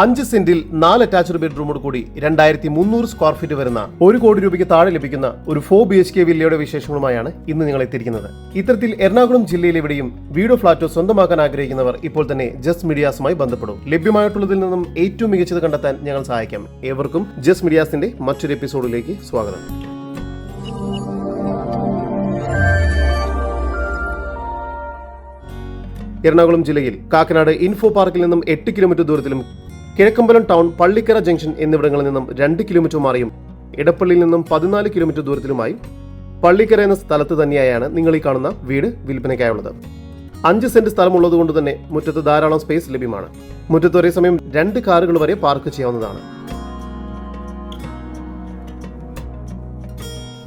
അഞ്ച് സെന്റിൽ നാല് അറ്റാച്ച്ഡ് ബെഡ്റൂമോട് കൂടി രണ്ടായിരത്തി മുന്നൂറ് സ്ക്വയർ ഫീറ്റ് വരുന്ന ഒരു കോടി രൂപയ്ക്ക് താഴെ ലഭിക്കുന്ന ഒരു ഫോർ ബി എച്ച് കെ വില്ലയുടെ വിശേഷങ്ങളുമായാണ് ഇന്ന് നിങ്ങൾ എത്തിയിരിക്കുന്നത്. ഇത്തരത്തിൽ എറണാകുളം ജില്ലയിൽ എവിടെയും വീടോ ഫ്ളാറ്റോ സ്വന്തമാക്കാൻ ആഗ്രഹിക്കുന്നവർ ഇപ്പോൾ തന്നെ ജസ്റ്റ് മീഡിയാസുമായി ബന്ധപ്പെടും. ലഭ്യമായിട്ടുള്ളതിൽ നിന്നും ഏറ്റവും മികച്ചത് കണ്ടെത്താൻ ഞങ്ങൾ സഹായിക്കാം. ഏവർക്കും ജസ്റ്റ് മീഡിയാസിന്റെ മറ്റൊരു എപ്പിസോഡിലേക്ക് സ്വാഗതം. എറണാകുളം ജില്ലയിൽ കാക്കനാട് ഇൻഫോ പാർക്കിൽ നിന്നും എട്ട് കിലോമീറ്റർ ദൂരത്തിലും കിഴക്കമ്പലം ടൗൺ പള്ളിക്കര ജംഗ്ഷൻ എന്നിവിടങ്ങളിൽ നിന്നും രണ്ട് കിലോമീറ്റർ മാറിയും ഇടപ്പള്ളിയിൽ നിന്നും പതിനാല് കിലോമീറ്റർ ദൂരത്തിലുമായി പള്ളിക്കര എന്ന സ്ഥലത്ത് തന്നെയായാണ് നിങ്ങൾ ഈ കാണുന്ന വീട് വിൽപ്പനയ്ക്കായുള്ളത്. അഞ്ച് സെന്റ് സ്ഥലമുള്ളത് കൊണ്ട് തന്നെ മുറ്റത്ത് ധാരാളം സ്പേസ് ലഭ്യമാണ്. മുറ്റത്ത് ഒരേ സമയം രണ്ട് കാറുകൾ വരെ പാർക്ക് ചെയ്യാവുന്നതാണ്.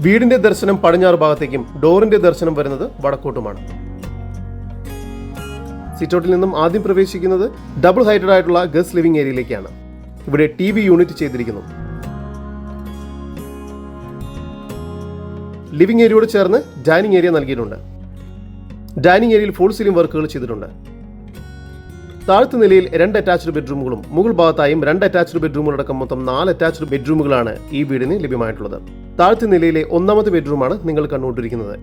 വീടിന്റെ ദർശനം പടിഞ്ഞാറ് ഭാഗത്തേക്കും ഡോറിന്റെ ദർശനം വരുന്നത് വടക്കോട്ടുമാണ്. സിറ്റൗട്ടിൽ നിന്നും ആദ്യം പ്രവേശിക്കുന്നത് ഡബിൾ ഹൈറ്റഡ് ആയിട്ടുള്ള ഗസ്റ്റ് ലിവിംഗ് ഏരിയയിലേക്കാണ്. ഇവിടെ ടി വി യൂണിറ്റ് ചെയ്തിരിക്കുന്നു. ലിവിംഗ് ഏരിയയോട് ചേർന്ന് ഡൈനിങ് ഏരിയ നൽകിയിട്ടുണ്ട്. ഡൈനിങ് ഏരിയയിൽ ഫുൾ സീലിംഗ് വർക്കുകൾ ചെയ്തിട്ടുണ്ട്. താഴത്തെ നിലയിൽ രണ്ട് അറ്റാച്ച്ഡ് ബെഡ്റൂമുകളും മുകൾ ഭാഗത്തായും രണ്ട് അറ്റാച്ച്ഡ് ബെഡ്റൂമുകളടക്കം മൊത്തം നാല് അറ്റാച്ച്ഡ് ബെഡ്റൂമുകളാണ് ഈ വീടിന് ലഭ്യമായിട്ടുള്ളത്. താഴത്തെ നിലയിലെ ഒന്നാമത്തെ ബെഡ്റൂമാണ് നിങ്ങൾ കണ്ടുകൊണ്ടിരിക്കുന്നത്.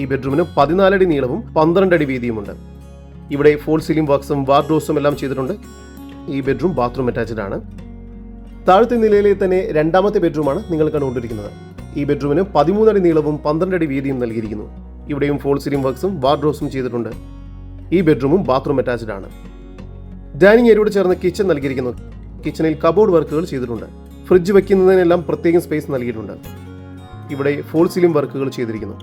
ഈ ബെഡ്റൂമിന് പതിനാലടി നീളവും പന്ത്രണ്ട് അടി വീതിയുമുണ്ട്. ഇവിടെ ഫോൾ സീലിംഗ് വർക്ക്സും വാർഡ്രോസും എല്ലാം ചെയ്തിട്ടുണ്ട്. ഈ ബെഡ്റൂം ബാത്റൂം അറ്റാച്ച്ഡ് ആണ്. താഴത്തെ നിലയിലെ തന്നെ രണ്ടാമത്തെ ബെഡ്റൂമാണ് നിങ്ങൾ കണ്ടുകൊണ്ടിരിക്കുന്നത്. ഈ ബെഡ്റൂമിന് പതിമൂന്നടി നീളവും പന്ത്രണ്ട് അടി വീതിയും നൽകിയിരിക്കുന്നു. ഇവിടെയും ഫോൾ സീലിംഗ് വർക്ക്സും വാർഡ്രോസും ചെയ്തിട്ടുണ്ട്. ഈ ബെഡ്റൂമും ബാത്റൂം അറ്റാച്ച്ഡ് ആണ്. ഡൈനിങ് ഏരിയയോട് ചേർന്ന് കിച്ചൺ നൽകിയിരിക്കുന്നു. കിച്ചണിൽ കബോർഡ് വർക്കുകൾ ചെയ്തിട്ടുണ്ട്. ഫ്രിഡ്ജ് വെക്കുന്നതിനെല്ലാം പ്രത്യേകം സ്പേസ് നൽകിയിട്ടുണ്ട്. ഇവിടെ ഫോൾ സീലിംഗ് വർക്കുകൾ ചെയ്തിരിക്കുന്നു.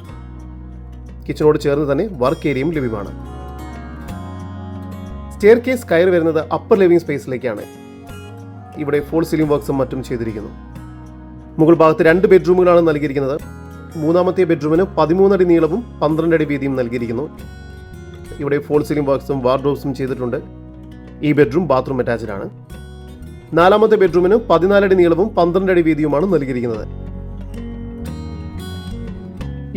കിച്ചണോട് ചേർന്ന് തന്നെ വർക്ക് ഏരിയയും ലഭ്യമാണ്. സ്റ്റെയർ കേസ് കയറി വരുന്നത് അപ്പർ ലിവിംഗ് സ്പേസിലേക്കാണ് ഇവിടെ ഫോൾ സീലിംഗ് വർക്ക്സും മറ്റും ചെയ്തിരിക്കുന്നു. മുകൾ ഭാഗത്ത് രണ്ട് ബെഡ്റൂമുകളാണ് നൽകിയിരിക്കുന്നത്. മൂന്നാമത്തെ ബെഡ്റൂമിന് പതിമൂന്നടി നീളവും പന്ത്രണ്ട് അടി വീതിയും നൽകിയിരിക്കുന്നു. ഇവിടെ ഫോൾ സീലിംഗ് വർക്ക്സും വാർഡ്രോബ്സും ചെയ്തിട്ടുണ്ട്. ഈ ബെഡ്റൂം ബാത്റൂം അറ്റാച്ച്ഡ് ആണ്. നാലാമത്തെ ബെഡ്റൂമിന് പതിനാലടി നീളവും പന്ത്രണ്ട് അടി വീതിയുമാണ് നൽകിയിരിക്കുന്നത്.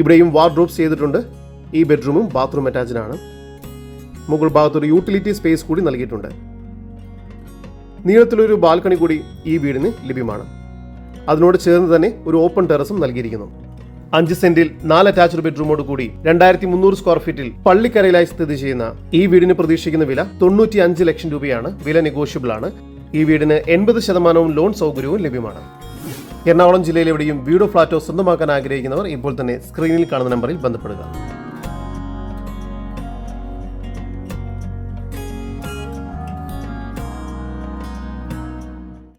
ഇവിടെയും വാർഡ്രോബ്സ് ചെയ്തിട്ടുണ്ട്. ഈ ബെഡ്റൂമും ബാത്റൂം അറ്റാച്ച്ഡ് ആണ്. മുകൾ ഭാഗത്തൊരു യൂട്ടിലിറ്റി സ്പേസ് കൂടി നൽകിയിട്ടുണ്ട്. നീളത്തിലൊരു ബാൽക്കണി കൂടി ഈ വീടിന് ലഭ്യമാണ്. അതിനോട് ചേർന്ന് തന്നെ ഒരു ഓപ്പൺ ടെറസും നൽകിയിരിക്കുന്നു. അഞ്ച് സെന്റിൽ നാല് അറ്റാച്ച്ഡ് ബെഡ്റൂമോട് കൂടി രണ്ടായിരത്തി മുന്നൂറ് സ്ക്വയർ ഫീറ്റിൽ പള്ളിക്കരയിലായി സ്ഥിതി ചെയ്യുന്ന ഈ വീടിന് പ്രതീക്ഷിക്കുന്ന വില തൊണ്ണൂറ്റി അഞ്ച് ലക്ഷം രൂപയാണ്. വില നെഗോഷ്യബിൾ ആണ്. ഈ വീടിന് എൺപത് ശതമാനവും ലോൺ സൗകര്യവും ലഭ്യമാണ്. എറണാകുളം ജില്ലയിൽ എവിടെയും വീടോ ഫ്ളാറ്റോ സ്വന്തമാക്കാൻ ആഗ്രഹിക്കുന്നവർ ഇപ്പോൾ തന്നെ സ്ക്രീനിൽ കാണുന്ന നമ്പറിൽ ബന്ധപ്പെടുക.